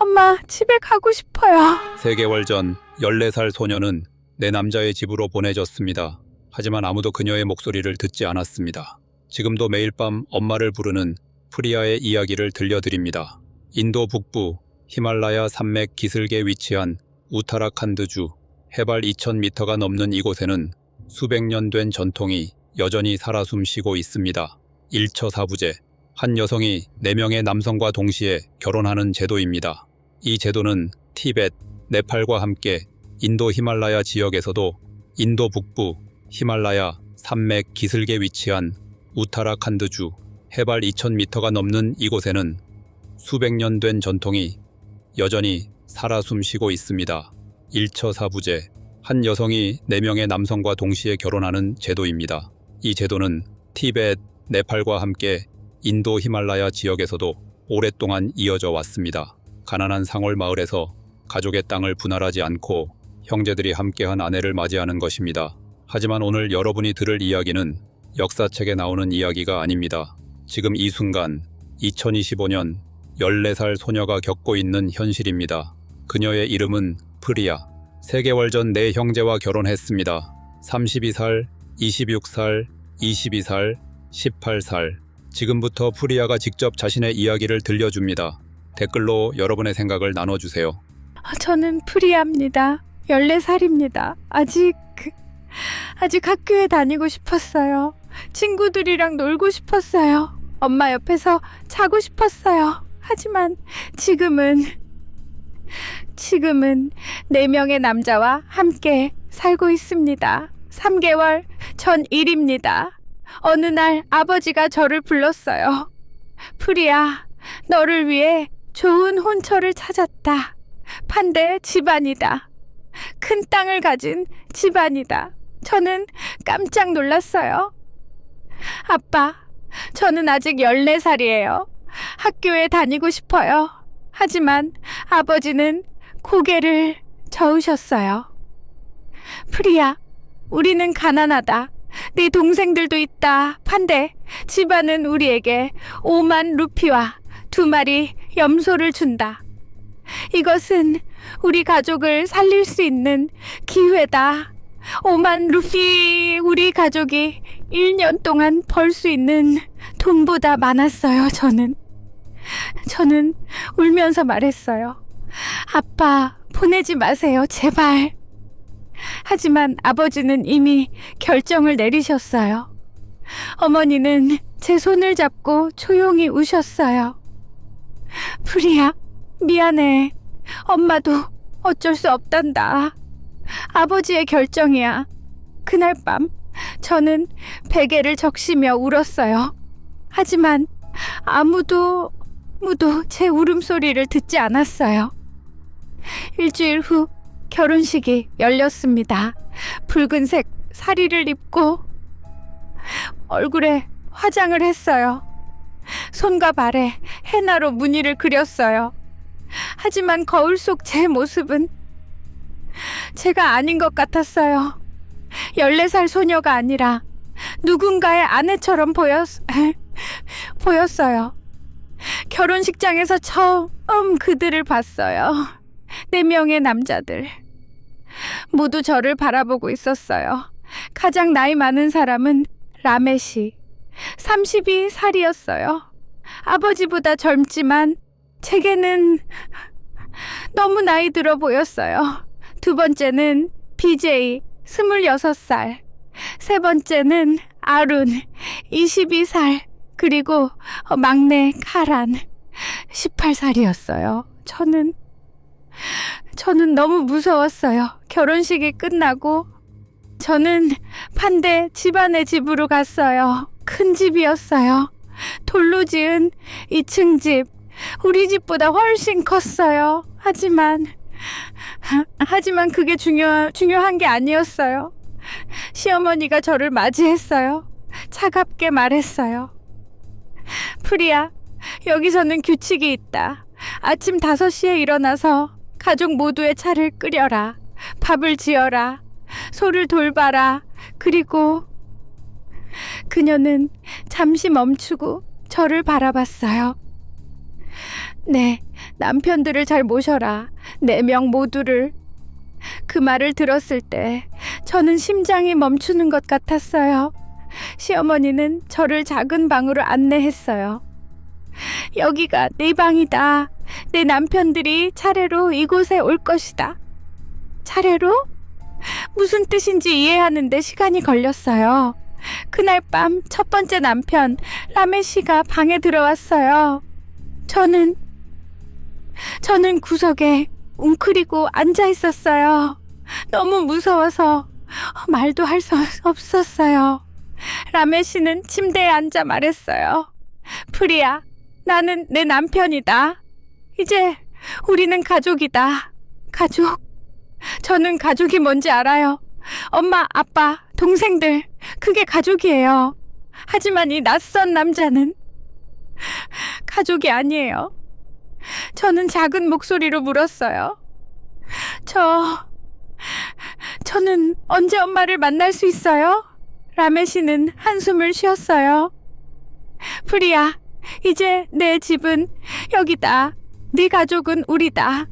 엄마, 집에 가고 싶어요. 3개월 전 14살 소녀는 내 남자의 집으로 보내졌습니다. 하지만 아무도 그녀의 목소리를 듣지 않았습니다. 지금도 매일 밤 엄마를 부르는 프리아의 이야기를 들려드립니다. 인도 북부 히말라야 산맥 기슭에 위치한 우타라칸드주 해발 2000m가 넘는 이곳에는 수백 년 된 전통이 여전히 살아 숨쉬고 있습니다. 일처사부제 한 여성이 4명의 남성과 동시에 결혼하는 제도입니다. 이 제도는 티벳, 네팔과 함께 인도 히말라야 지역에서도 인도 북부 히말라야 산맥 기슭에 위치한 우타라칸드주 해발 2000m가 넘는 이곳에는 수백 년 된 전통이 여전히 살아 숨쉬고 있습니다. 일처사부제 한 여성이 4명의 남성과 동시에 결혼하는 제도입니다. 이 제도는 티벳, 네팔과 함께 인도 히말라야 지역에서도 오랫동안 이어져 왔습니다. 가난한 상월 마을에서 가족의 땅을 분할하지 않고 형제들이 함께한 아내를 맞이하는 것입니다. 하지만 오늘 여러분이 들을 이야기는 역사책에 나오는 이야기가 아닙니다. 지금 이 순간 2025년 14살 소녀가 겪고 있는 현실입니다. 그녀의 이름은 프리아. 3개월 전 내 형제와 결혼했습니다. 32살, 26살, 22살, 18살. 지금부터 프리아가 직접 자신의 이야기를 들려줍니다. 댓글로 여러분의 생각을 나눠주세요. 저는 프리아입니다. 14살입니다. 아직, 아직 학교에 다니고 싶었어요. 친구들이랑 놀고 싶었어요. 엄마 옆에서 자고 싶었어요. 하지만 지금은, 지금은 4명의 남자와 함께 살고 있습니다. 3개월 전 일입니다. 어느 날 아버지가 저를 불렀어요. 프리야, 너를 위해 좋은 혼처를 찾았다. 판대 집안이다. 큰 땅을 가진 집안이다. 저는 깜짝 놀랐어요. 아빠, 저는 아직 14살이에요. 학교에 다니고 싶어요. 하지만 아버지는 고개를 저으셨어요. 프리야, 우리는 가난하다. 네 동생들도 있다. 판대, 집안은 우리에게 5만 루피와 두 마리 염소를 준다. 이것은 우리 가족을 살릴 수 있는 기회다. 5만 루피 우리 가족이 1년 동안 벌 수 있는 돈보다 많았어요, 저는. 저는 울면서 말했어요. 아빠, 보내지 마세요, 제발. 하지만 아버지는 이미 결정을 내리셨어요. 어머니는 제 손을 잡고 조용히 우셨어요. 프리야, 미안해. 엄마도 어쩔 수 없단다. 아버지의 결정이야. 그날 밤, 저는 베개를 적시며 울었어요. 하지만 아무도, 아무도 제 울음소리를 듣지 않았어요. 일주일 후 결혼식이 열렸습니다. 붉은색 사리를 입고 얼굴에 화장을 했어요. 손과 발에 헤나로 무늬를 그렸어요. 하지만 거울 속 제 모습은 제가 아닌 것 같았어요. 14살 소녀가 아니라 누군가의 아내처럼 보였, 보였어요. 결혼식장에서 처음 그들을 봤어요. 네 명의 남자들. 모두 저를 바라보고 있었어요. 가장 나이 많은 사람은 라메시. 32살이었어요. 아버지보다 젊지만 제게는 너무 나이 들어 보였어요. 두 번째는 BJ, 26살. 세 번째는 아룬, 22살. 그리고 막내 카란, 18살이었어요. 저는, 저는 너무 무서웠어요. 결혼식이 끝나고 저는 판대 집안의 집으로 갔어요. 큰 집이었어요. 돌로 지은 2층 집. 우리 집보다 훨씬 컸어요. 하지만, 하, 하지만 그게 중요, 중요한 게 아니었어요. 시어머니가 저를 맞이했어요. 차갑게 말했어요. 프리야, 여기서는 규칙이 있다. 아침 5시에 일어나서 가족 모두의 차를 끓여라. 밥을 지어라. 소를 돌봐라. 그리고 그녀는 잠시 멈추고 저를 바라봤어요. 네, 남편들을 잘 모셔라. 네 명 모두를. 그 말을 들었을 때 저는 심장이 멈추는 것 같았어요. 시어머니는 저를 작은 방으로 안내했어요. 여기가 네 방이다. 내 남편들이 차례로 이곳에 올 것이다. 차례로? 무슨 뜻인지 이해하는데 시간이 걸렸어요. 그날 밤 첫 번째 남편 라메 씨가 방에 들어왔어요. 저는 저는 구석에 웅크리고 앉아 있었어요. 너무 무서워서 말도 할 수 없었어요. 라메 씨는 침대에 앉아 말했어요. 프리야, 나는 내 남편이다. 이제 우리는 가족이다. 가족. 저는 가족이 뭔지 알아요. 엄마, 아빠, 동생들. 그게 가족이에요. 하지만 이 낯선 남자는 가족이 아니에요. 저는 작은 목소리로 물었어요. 저, 저는 언제 엄마를 만날 수 있어요? 라메 씨는 한숨을 쉬었어요. 프리야, 이제 내 집은 여기다. 네 가족은 우리다.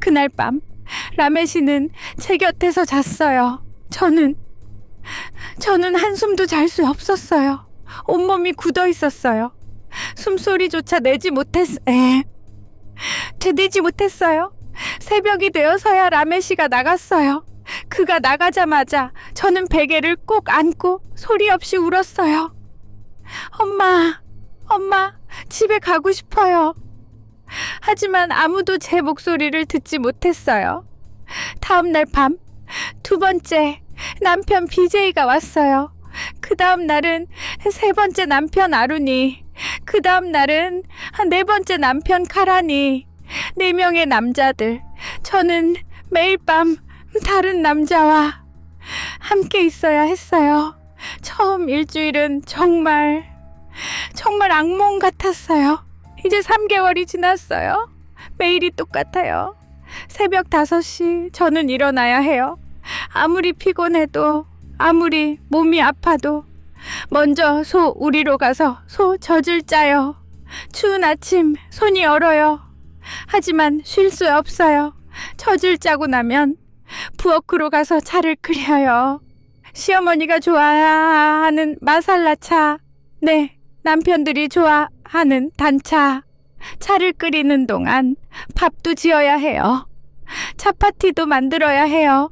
그날 밤, 라메 씨는 제 곁에서 잤어요. 저는, 저는 한숨도 잘 수 없었어요. 온몸이 굳어 있었어요. 숨소리조차 내지 못했, 에. 되내지 못했어요. 새벽이 되어서야 라메 씨가 나갔어요. 그가 나가자마자 저는 베개를 꼭 안고 소리 없이 울었어요. 엄마, 엄마, 집에 가고 싶어요. 하지만 아무도 제 목소리를 듣지 못했어요. 다음 날 밤, 두 번째 남편 BJ가 왔어요. 그 다음 날은 세 번째 남편 아룬이, 그 다음 날은 네 번째 남편 카라니, 네 명의 남자들. 저는 매일 밤 다른 남자와 함께 있어야 했어요. 처음 일주일은 정말, 정말 악몽 같았어요. 이제 3개월이 지났어요. 매일이 똑같아요. 새벽 5시 저는 일어나야 해요. 아무리 피곤해도, 아무리 몸이 아파도, 먼저 소 우리로 가서 소 젖을 짜요. 추운 아침 손이 얼어요. 하지만 쉴 수 없어요. 젖을 짜고 나면 부엌으로 가서 차를 끓여요. 시어머니가 좋아하는 마살라차. 네, 남편들이 좋아하는 단차. 차를 끓이는 동안 밥도 지어야 해요. 차파티도 만들어야 해요.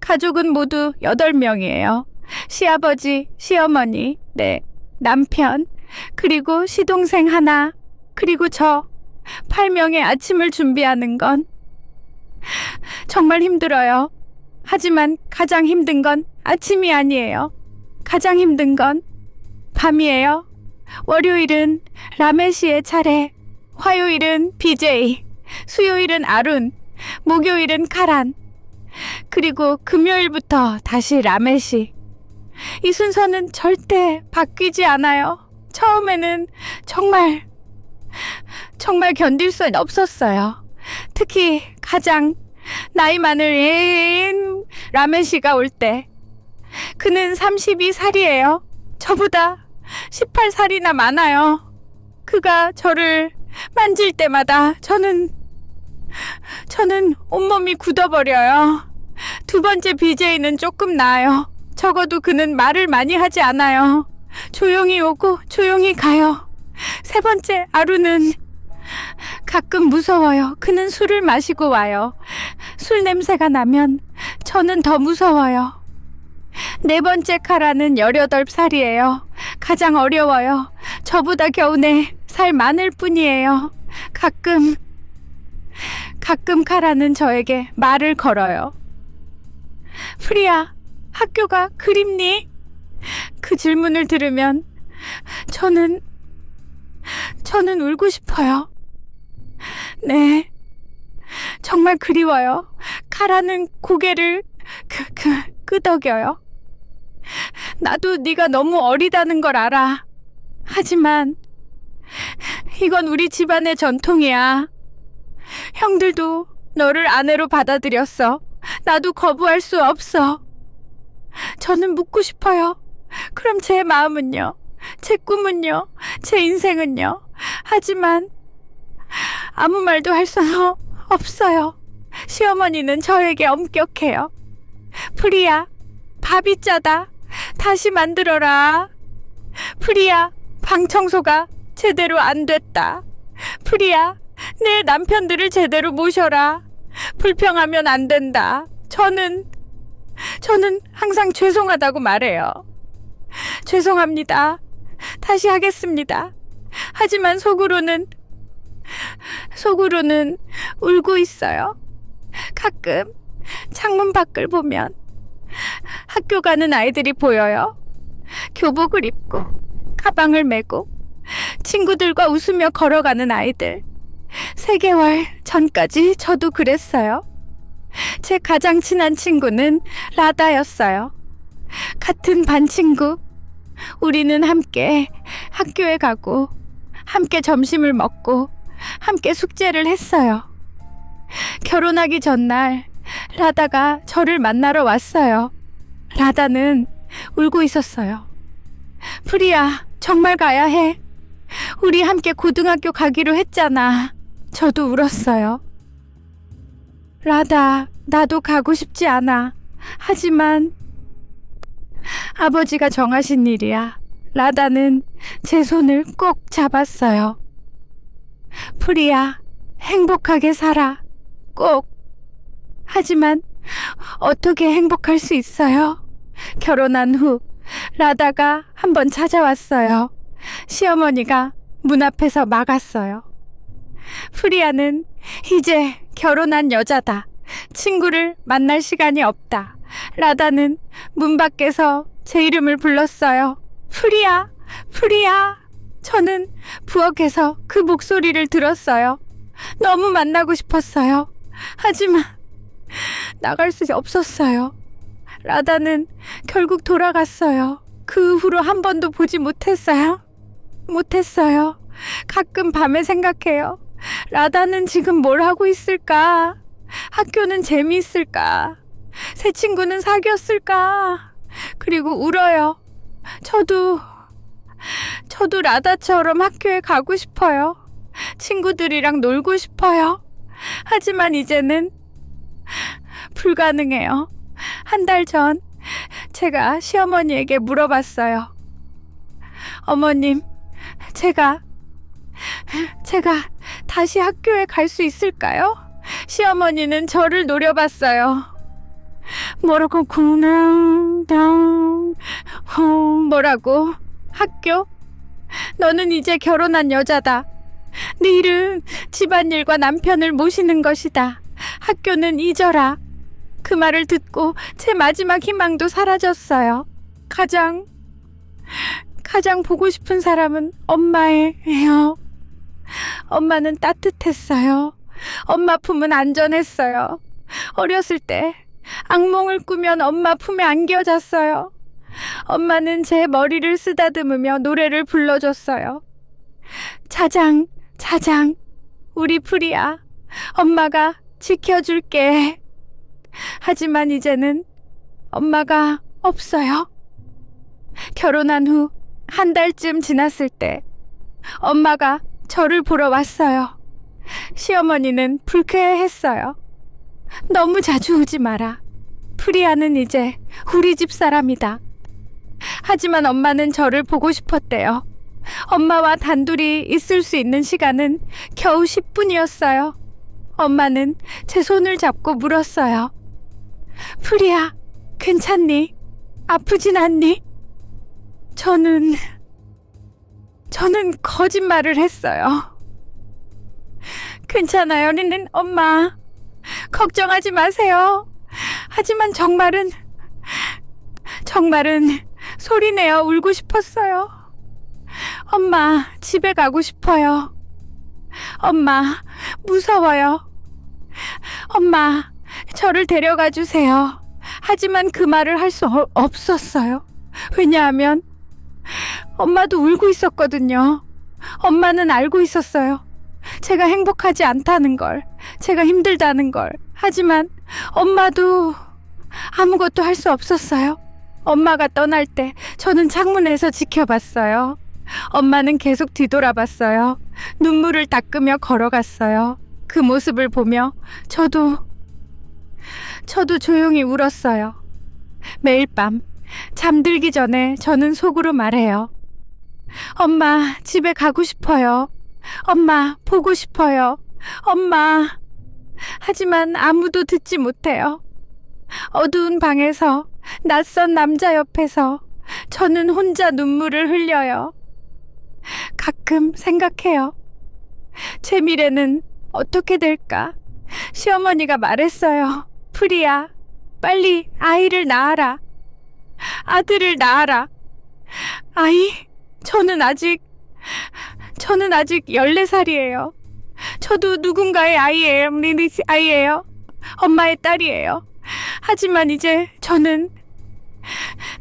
가족은 모두 8명이에요. 시아버지, 시어머니, 네, 남편, 그리고 시동생 하나, 그리고 저. 8명의 아침을 준비하는 건 정말 힘들어요. 하지만 가장 힘든 건 아침이 아니에요. 가장 힘든 건 밤이에요. 월요일은 라메 씨의 차례, 화요일은 BJ, 수요일은 아룬, 목요일은 카란, 그리고 금요일부터 다시 씨. 이 순서는 절대 바뀌지 않아요. 처음에는 정말, 정말 견딜 수 없었어요. 특히 가장 나이 많을 애인 라메 씨가 올 때. 그는 32살이에요. 저보다 18살이나 많아요. 그가 저를 만질 때마다 저는, 저는 온몸이 굳어버려요. 두 번째 BJ는 조금 나아요. 적어도 그는 말을 많이 하지 않아요. 조용히 오고 조용히 가요. 세 번째 아루는 가끔 무서워요. 그는 술을 마시고 와요. 술 냄새가 나면 저는 더 무서워요. 네 번째 카라는 18살이에요. 가장 어려워요. 저보다 겨우 네살 많을 뿐이에요. 가끔, 가끔 카라는 저에게 말을 걸어요. 프리야, 학교가 그립니? 그 질문을 들으면 저는, 저는 울고 싶어요. 네. 정말 그리워요. 카라는 고개를 그, 그, 끄덕여요. 나도 네가 너무 어리다는 걸 알아. 하지만 이건 우리 집안의 전통이야. 형들도 너를 아내로 받아들였어. 나도 거부할 수 없어. 저는 묻고 싶어요. 그럼 제 마음은요? 제 꿈은요? 제 인생은요? 하지만 아무 말도 할수 없어요. 시어머니는 저에게 엄격해요. 프리야, 밥이 짜다. 다시 만들어라. 프리야, 방 청소가 제대로 안 됐다. 프리야, 내 남편들을 제대로 모셔라. 불평하면 안 된다. 저는, 저는 항상 죄송하다고 말해요. 죄송합니다. 다시 하겠습니다. 하지만 속으로는, 속으로는 울고 있어요. 가끔 창문 밖을 보면 학교 가는 아이들이 보여요. 교복을 입고, 가방을 메고, 친구들과 웃으며 걸어가는 아이들. 세 개월 전까지 저도 그랬어요. 제 가장 친한 친구는 라다였어요. 같은 반 친구. 우리는 함께 학교에 가고, 함께 점심을 먹고, 함께 숙제를 했어요. 결혼하기 전날, 라다가 저를 만나러 왔어요. 라다는 울고 있었어요. 프리야, 정말 가야 해. 우리 함께 고등학교 가기로 했잖아. 저도 울었어요. 라다, 나도 가고 싶지 않아. 하지만 아버지가 정하신 일이야. 라다는 제 손을 꼭 잡았어요. 프리야, 행복하게 살아. 꼭. 하지만 어떻게 행복할 수 있어요? 결혼한 후 라다가 한번 찾아왔어요. 시어머니가 문 앞에서 막았어요. 프리아는 이제 결혼한 여자다. 친구를 만날 시간이 없다. 라다는 문 밖에서 제 이름을 불렀어요. 프리아, 프리아. 저는 부엌에서 그 목소리를 들었어요. 너무 만나고 싶었어요. 하지만 나갈 수 없었어요. 라다는 결국 돌아갔어요. 그 후로 한 번도 보지 못했어요. 못했어요. 가끔 밤에 생각해요. 라다는 지금 뭘 하고 있을까? 학교는 재미있을까? 새 친구는 사귀었을까? 그리고 울어요. 저도, 저도 라다처럼 학교에 가고 싶어요. 친구들이랑 놀고 싶어요. 하지만 이제는 불가능해요. 한 달 전 제가 시어머니에게 물어봤어요. 어머님, 제가 제가 다시 학교에 갈 수 있을까요? 시어머니는 저를 노려봤어요. 뭐라고 궁랑당 뭐라고 학교? 너는 이제 결혼한 여자다. 네 일은 집안일과 남편을 모시는 것이다. 학교는 잊어라. 그 말을 듣고 제 마지막 희망도 사라졌어요. 가장, 가장 보고 싶은 사람은 엄마예요. 엄마는 따뜻했어요. 엄마 품은 안전했어요. 어렸을 때 악몽을 꾸면 엄마 품에 안겨졌어요. 엄마는 제 머리를 쓰다듬으며 노래를 불러줬어요. 자장, 자장, 우리 프리야. 엄마가 지켜줄게. 하지만 이제는 엄마가 없어요. 결혼한 후 한 달쯤 지났을 때 엄마가 저를 보러 왔어요. 시어머니는 불쾌했어요. 너무 자주 오지 마라. 프리아는 이제 우리 집 사람이다. 하지만 엄마는 저를 보고 싶었대요. 엄마와 단둘이 있을 수 있는 시간은 겨우 10분이었어요. 엄마는 제 손을 잡고 물었어요. 프리야, 괜찮니? 아프진 않니? 저는, 저는 거짓말을 했어요. 괜찮아요, 리는 엄마. 걱정하지 마세요. 하지만 정말은, 정말은 소리내어 울고 싶었어요. 엄마, 집에 가고 싶어요. 엄마, 무서워요. 엄마, 저를 데려가 주세요. 하지만 그 말을 할 수 없었어요. 왜냐하면 엄마도 울고 있었거든요. 엄마는 알고 있었어요. 제가 행복하지 않다는 걸, 제가 힘들다는 걸. 하지만 엄마도 아무것도 할 수 없었어요. 엄마가 떠날 때 저는 창문에서 지켜봤어요. 엄마는 계속 뒤돌아봤어요. 눈물을 닦으며 걸어갔어요. 그 모습을 보며 저도 저도 조용히 울었어요. 매일 밤 잠들기 전에 저는 속으로 말해요. 엄마, 집에 가고 싶어요. 엄마, 보고 싶어요. 엄마. 하지만 아무도 듣지 못해요. 어두운 방에서 낯선 남자 옆에서 저는 혼자 눈물을 흘려요. 가끔 생각해요. 제 미래는 어떻게 될까? 시어머니가 말했어요. 프리야, 빨리 아이를 낳아라. 아들을 낳아라. 아이, 저는 아직, 저는 아직 14살이에요. 저도 누군가의 아이예요. 리리 아이예요. 엄마의 딸이에요. 하지만 이제 저는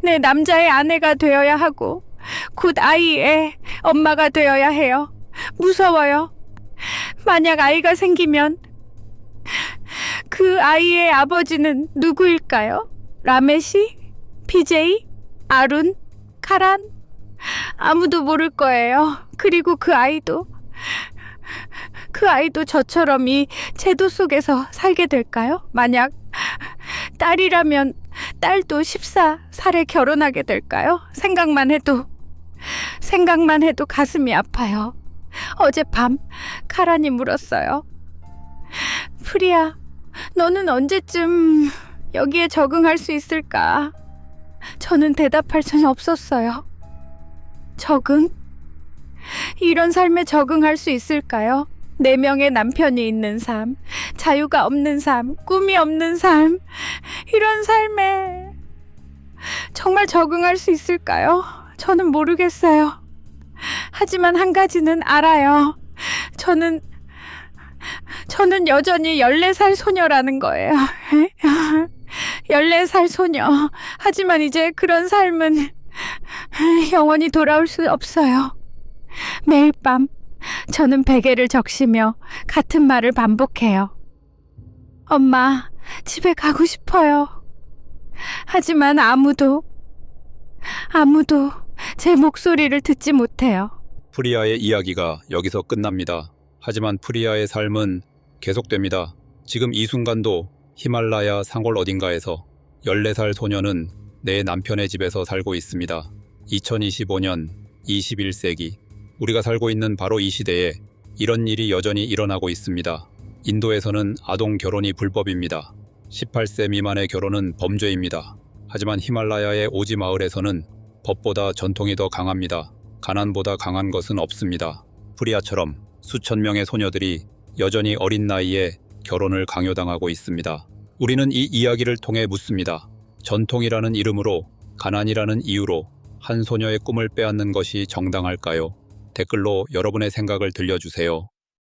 내 남자의 아내가 되어야 하고 곧 아이의 엄마가 되어야 해요. 무서워요. 만약 아이가 생기면 그 아이의 아버지는 누구일까요? 라메시? BJ? 아룬? 카란? 아무도 모를 거예요. 그리고 그 아이도 그 아이도 저처럼 이 제도 속에서 살게 될까요? 만약 딸이라면 딸도 14살에 결혼하게 될까요? 생각만 해도 생각만 해도 가슴이 아파요. 어젯밤 카란이 물었어요. 프리야, 너는 언제쯤 여기에 적응할 수 있을까? 저는 대답할 수는 없었어요. 적응? 이런 삶에 적응할 수 있을까요? 네 명의 남편이 있는 삶, 자유가 없는 삶, 꿈이 없는 삶, 이런 삶에 정말 적응할 수 있을까요? 저는 모르겠어요. 하지만 한 가지는 알아요. 저는, 저는 여전히 14살 소녀라는 거예요. 14살 소녀. 하지만 이제 그런 삶은 영원히 돌아올 수 없어요. 매일 밤 저는 베개를 적시며 같은 말을 반복해요. 엄마, 집에 가고 싶어요. 하지만 아무도, 아무도 제 목소리를 듣지 못해요. 프리아의 이야기가 여기서 끝납니다. 하지만 프리아의 삶은 계속됩니다. 지금 이 순간도 히말라야 상골 어딘가에서 14살 소녀는 내 남편의 집에서 살고 있습니다. 2025년 21세기 우리가 살고 있는 바로 이 시대에 이런 일이 여전히 일어나고 있습니다. 인도에서는 아동 결혼이 불법입니다. 18세 미만의 결혼은 범죄입니다. 하지만 히말라야의 오지 마을에서는 법보다 전통이 더 강합니다. 가난보다 강한 것은 없습니다. 프리아처럼 수천 명의 소녀들이 여전히 어린 나이에 결혼을 강요당하고 있습니다. 우리는 이 이야기를 통해 묻습니다. 전통이라는 이름으로 가난이라는 이유로 한 소녀의 꿈을 빼앗는 것이 정당할까요? 댓글로 여러분의 생각을 들려주세요.